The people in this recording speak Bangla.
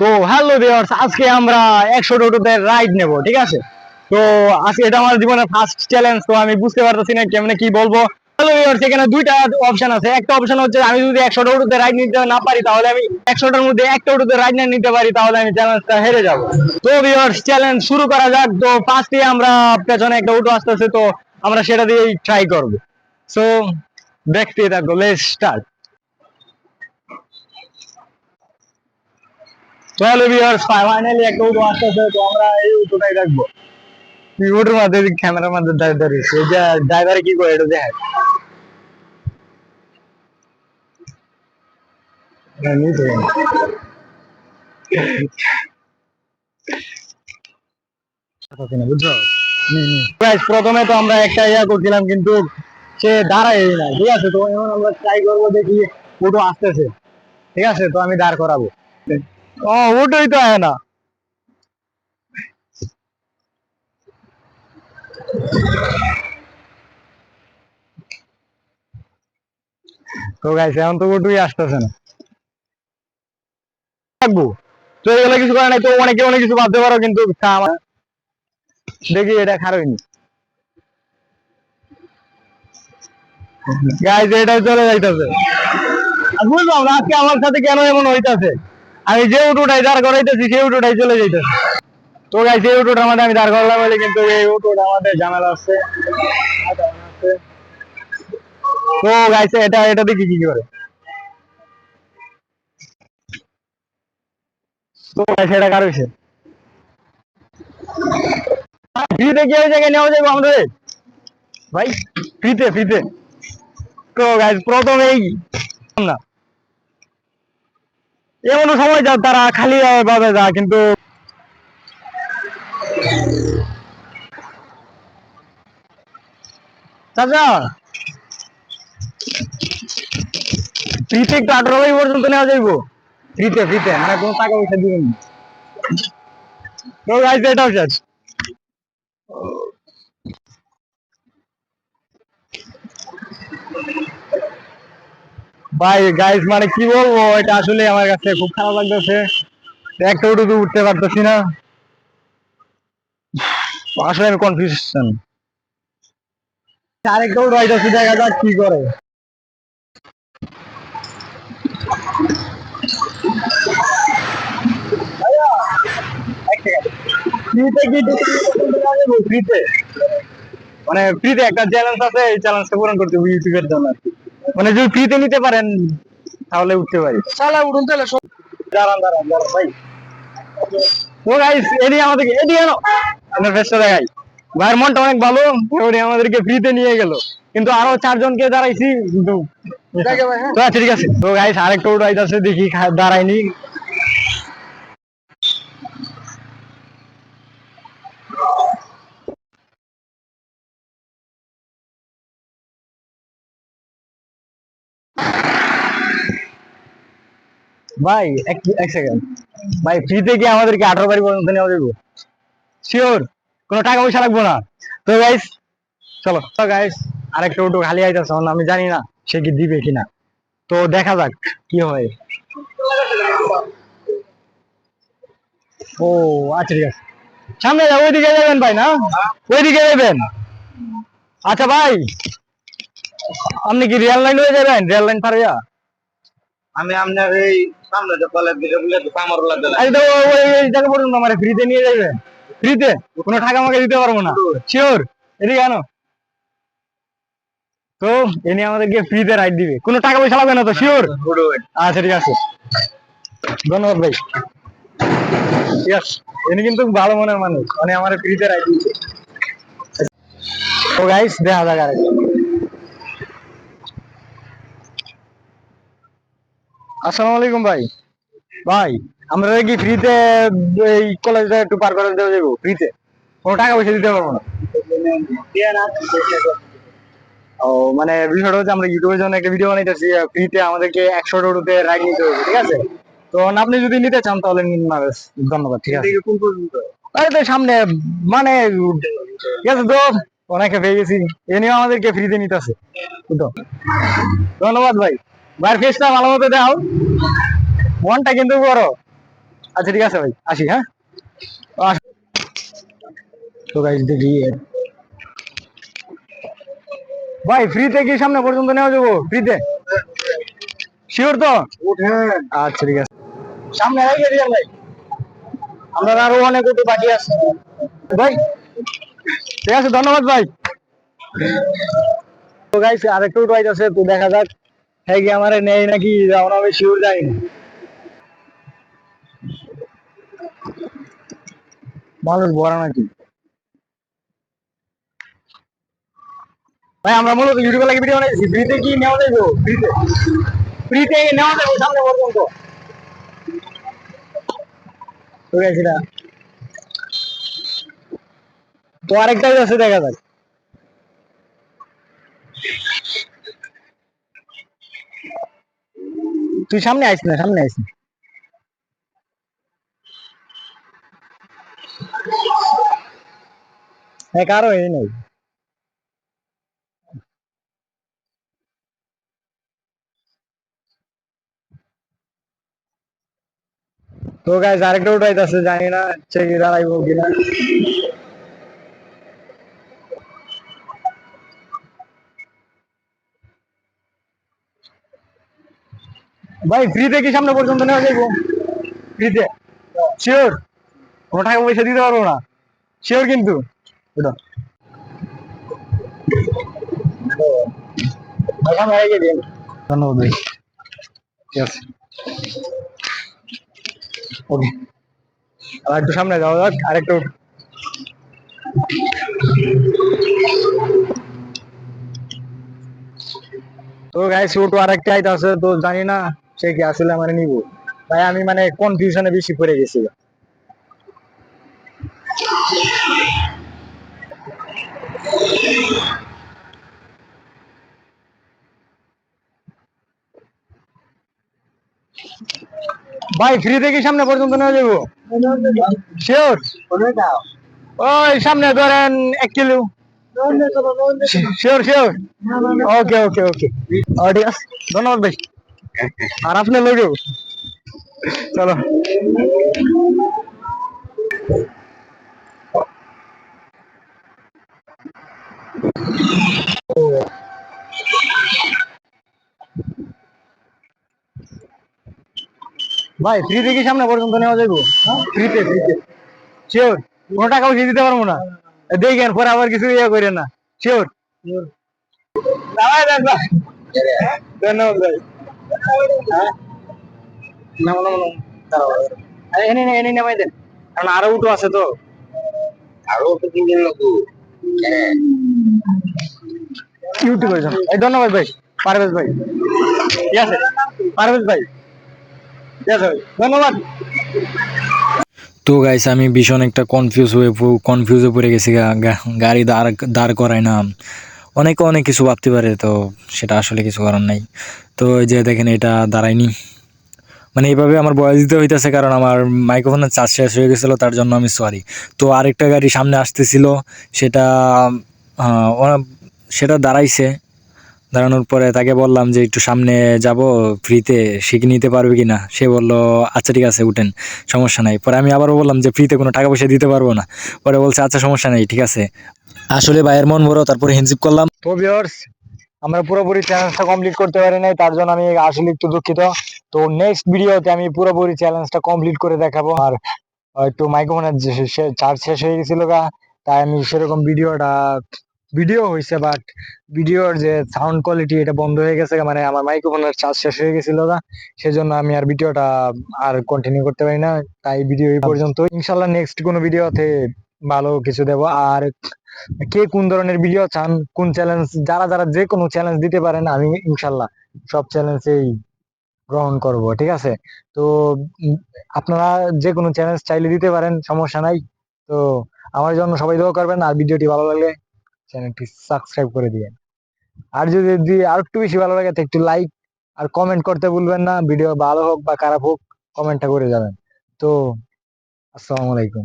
তো হ্যালো ভিউয়ার্স আজকে আমরা একশো টোটোতে রাইড নেব, ঠিক আছে? তো আজকে এটা আমার জীবনের ফার্স্ট চ্যালেঞ্জ তো আমি বুঝতে পারতেছি না কেমনে কি বলব। হ্যালো ভিউয়ার্স এখানে দুইটা অপশন আছে। একটা অপশন হচ্ছে, আমি যদি একশো টোটোতে রাইড নিতে না পারি, তাহলে আমি একশোটার মধ্যে একটা টোটোতে রাইড না নিতে পারি, তাহলে আমি চ্যালেঞ্জটা হেরে যাব। তো ভিউয়ার্স চ্যালেঞ্জ শুরু করা যাক। তো ফার্স্টে আমরা পেছনে একটা অটো আসতেছে, তো আমরা সেটা দিয়েই ট্রাই করব। সো দেখতে থাকো লেটস স্টার্ট চলো ফাইনালি একটা উঠো আসতেছে তো আমরা এই উঠোটাই উঠোর মধ্যে ক্যামেরার মধ্যে এই যে ড্রাইভারে কি করে এটা দেখে। Guys, প্রথমে তো আমরা একটা ইয়া করছিলাম কিন্তু সে দাঁড়ায় না ঠিক আছে? তো এখন আমরা ট্রাই করব দেখি উঠো আসতেছে। ঠিক আছে? তো আমি দাঁড় করাবো। ওটাই তো না তো গাইছে এখন তো ওটুই আসতেছে না। কিছু করে নাই, তো অনেকে অনেক কিছু ভাবতে পারো, কিন্তু দেখি এটা খারাপই গাইজ এটা চলে যাইতেছে। বুঝলাম আজকে আমার সাথে কেন এমন হইতাছে? আমি যে উঠোটাই দাঁড় করাইতেছি, সেই উঠোটাই চলে যাইতেছে। তো গাই সেই উঠোটার মধ্যে আমি দাঁড় করলাম বলে কিন্তু এই উঠোটা আমাদের ঝামেলা আছে। তো গাইছে এটা এটা দেখি কি করে। তো গাইছে এটা কার হয়েছে ফ্রিতে কি ওই নেওয়া যাবে আমাদের? ভাই, ফ্রিতে ফ্রিতে। তো গাইজ প্রথমেই, না। এমন সময় যা, তারা খালি ভাবে যা, কিন্তু পর্যন্ত নেওয়া মানে কোনো টাকা পয়সা দিবেন ভাই গাইস মানে কি বলব, এটা আসলে আমার কাছে খুব খারাপ লাগতেছে। একটা উঠে উঠতে পারতেছি না। আসলে আমি কনফিউশন আরেকটা উঠে হইতেছে দেখা যাক কি করে। মানে ফ্রিতে একটা চ্যালেঞ্জ আছে, এই চ্যালেঞ্জটা পূরণ করতে ইউটিউবের জন্য আর কি। মানে যদি ফ্রিতে নিতে পারেন তাহলে উঠতে পারি। শালা উঠুন তাহলে সব দাঁড়ান দাঁড়ান দাঁড়ান ভাই। ও গাইস এডি আমাদেরকে এডি আনো। আমরা ফেসটা দেখাই। ভাইয়ের মনটা অনেক ভালো ওরে আমাদেরকে ফ্রিতে নিয়ে গেল। কিন্তু আরও চারজনকে দাঁড়াইছি কিন্তু হ্যাঁ। তো আচ্ছা, ঠিক আছে। তো গাইস আরেকটা উড়াইতাছে দেখি দাঁড়াইনি ভাই, এক এক সেকেন্ড ভাই ফ্রিতে কি আমাদেরকে আঠারো বাড়ি পর্যন্ত নেওয়া যাব শিওর কোনো টাকা পয়সা লাগবো না। তো গাইস চলো, তো গাইস আরেকটা অটো খালি আইতাছে আমি জানি না সে কি দিবে কিনা তো দেখা যাক কি হয়। ও আচ্ছা ঠিক আছে। সামনে যাব ওইদিকে যাবেন ভাই, না? ওইদিকে যাবেন। আচ্ছা ভাই, আপনি কি রেল লাইন হয়ে যাবেন? রেল লাইন পারিয়া আমি আপনার এই সামনে যে কলেজ দিকে বলে তো কামর লাগে আরে তো ওই জায়গা পর্যন্ত আমার ফ্রিতে নিয়ে যাবেন ফ্রিতে? কোনো টাকা আমাকে দিতে পারব না। শিওর এদিকে আনো। তো এনে আমাদেরকে ফ্রিতে রাইড দিবে। কোনো টাকা পয়সা লাগবে না তো শিওর আচ্ছা ঠিক আছে। ধন্যবাদ ভাই। ঠিক আছে এনে কিন্তু ভালো মনের মানুষ। মানে আমার ফ্রিতে রাইড দিচ্ছে তো গাইস দেখা যাক আরেকটা আসসালামু আলাইকুম ভাই। ভাই আমরা কি ফ্রিতে এই কলেজটা একটু পার করে দেওয়া যাব? ফ্রিতে কোনো টাকা পয়সা দিতে পারব না? ও মানে বিষয়টা হচ্ছে আমরা ইউটিউবের জন্য একটা ভিডিও বানাইতেছি ফ্রিতে আমাদেরকে একশো টোটোতে রাইড নিতে হবে ঠিক আছে? তো আপনি যদি নিতে চান তাহলে নিন ধন্যবাদ ঠিক আছে? আরে তো সামনে মানে ঠিক আছে তো অনেকে পেয়ে গেছি এ নিয়েও আমাদেরকে ফ্রিতে নিতেছে তো ধন্যবাদ ভাই। ভাইয়ের ফেসটা ভালো মতো দাও মনটা কিন্তু বড়। আচ্ছা ঠিক আছে ভাই, আসি হ্যাঁ? ভাই ফ্রিতে কি সামনে পর্যন্ত নেওয়া যাব? ফ্রিতে শিওর তো? আচ্ছা ঠিক আছে। সামনে রেখে দিয়ে ভাই। আমরা আরও অনেক একটু বাকি আছে। ভাই, ঠিক আছে, ধন্যবাদ ভাই। তো গাইস আরেকটু রাইড আছে, তো দেখা যাক। হ্যাঁ কি আমার নেই নাকি? আমরা আমি শিওর যাই মানুষ ভরা নাকি? ভাই, আমরা মূলত ইউটিউবে লাগে ভিডিও বানাইছি। ফ্রিতে কি নেওয়া যাবে ফ্রিতে ফ্রিতে নেওয়া যাবে সামনে পর্যন্ত। তো আরেকটাই আছে, দেখা যাক। তুই সামনে আইস না সামনে আইস না হ্যাঁ কারও এই নেই তো গাইজ আরেকটা উঠাইতে আছে জানি না হচ্ছে কি দাঁড়াইবো কিনা ভাই ফ্রিতে কি সামনে পর্যন্ত নেওয়া যাইবো? ফ্রিতে শিওর কোনো টাকা পয়সা দিতে পারব না। শিওর কিন্তু। ধন্যবাদ ভাই। ঠিক আছে। ওকে আর একটু সামনে যাওয়া যাক আরেকটু তো গাইস ওটো আরেকটা আইতে আছে তো জানি না। সে কি আসলে মানে নিব? তাই আমি মানে কনফিউশনে বেশি পড়ে গেছি ভাই ফ্রি থেকে সামনে পর্যন্ত নেওয়া যাব। শিওর ওই, সামনে ধরেন এক kilo. Sure sure okay okay okay ঠিক ধন্যবাদ, ভাই। আর আপনার লোকেও চলো। ভাই ফ্রি থেকে সামনে পর্যন্ত নেওয়া যাব ফ্রিতে ফ্রিতে শিওর কোনো টাকা পয়সা দিতে পারব না। দেখেন পরে আবার কিছু ইয়ে করে না। শিওর ধন্যবাদ ভাই? নামো, নামো, নামো। দাঁড়াও, দাঁড়াও। আরে এনে এনে নামাই দেন কারণ আরও উঠো আছে তো। আরও তো তিনজন লোক। ইউটিউবের জন্য এই ধন্যবাদ ভাই। পারভেজ ভাই। ঠিক আছে? পারভেজ ভাই। ঠিক আছে ধন্যবাদ। তো গাইস আমি ভীষণ একটা কনফিউজ হয়ে কনফিউজে পড়ে গেছি গাড়ি দাঁড় দাঁড় করায় না। অনেকে অনেক কিছু ভাবতে পারে, তো সেটা আসলে কিছু করার নাই। তো এই যে দেখেন এটা দাঁড়ায়নি। মানে এইভাবে আমার বয়স দিতে হইতেছে কারণ আমার মাইক্রোফোনের চার্জ শেষ হয়ে গেছিল, তার জন্য আমি সরি তো আরেকটা গাড়ি সামনে আসতেছিল, সেটা সেটা দাঁড়াইছে। দাঁড়ানোর পরে তাকে বললাম যে একটু সামনে যাব ফ্রিতে শিখে নিতে পারবে কি না সে বলল আচ্ছা ঠিক আছে, উঠেন, সমস্যা নাই। পরে আমি আবারও বললাম যে ফ্রিতে কোনো টাকা পয়সা দিতে পারব না। পরে বলছে আচ্ছা সমস্যা নাই, ঠিক আছে। আসলে ভাইয়ের মন বড় তারপরে হ্যান্ডশিপ করলাম। আমরা পুরোপুরি চ্যালেঞ্জটা কমপ্লিট করতে পারি নাই, তার জন্য আমি আসলে একটু দুঃখিত। তো নেক্সট ভিডিওতে আমি পুরোপুরি চ্যালেঞ্জটা কমপ্লিট করে দেখাবো। আর একটু মাইক্রোফোনের চার্জ শেষ হয়ে গেছিল গা, তাই আমি সেরকম ভিডিওটা ভিডিও হয়েছে বাট ভিডিওর যে সাউন্ড কোয়ালিটি এটা বন্ধ হয়ে গেছে মানে আমার মাইক্রোফোনের চার্জ শেষ হয়ে গেছিল গা সেজন্য আমি আর ভিডিওটা আর কন্টিনিউ করতে পারি না, তাই ভিডিও এই পর্যন্ত। ইনশাল্লাহ নেক্সট কোনো ভিডিওতে ভালো কিছু দেবো, আর কে কোন ধরনের ভিডিও চান, কোন চ্যালেঞ্জ যারা যারা যে কোনো চ্যালেঞ্জ দিতে পারেন, আমি ইনশাল্লাহ সব চ্যালেঞ্জেই গ্রহণ করব, ঠিক আছে? তো আপনারা যে কোনো চ্যালেঞ্জ চাইলে দিতে পারেন, সমস্যা নাই। তো আমার জন্য সবাই দোয়া করবেন, আর ভিডিওটি ভালো লাগলে চ্যানেলটি সাবস্ক্রাইব করে দিবেন আর যদি আর একটু বেশি ভালো লাগে, তো একটু লাইক আর কমেন্ট করতে ভুলবেন না। ভিডিও ভালো হোক বা খারাপ হোক কমেন্টটা করে যাবেন। তো, আসসালামু আলাইকুম।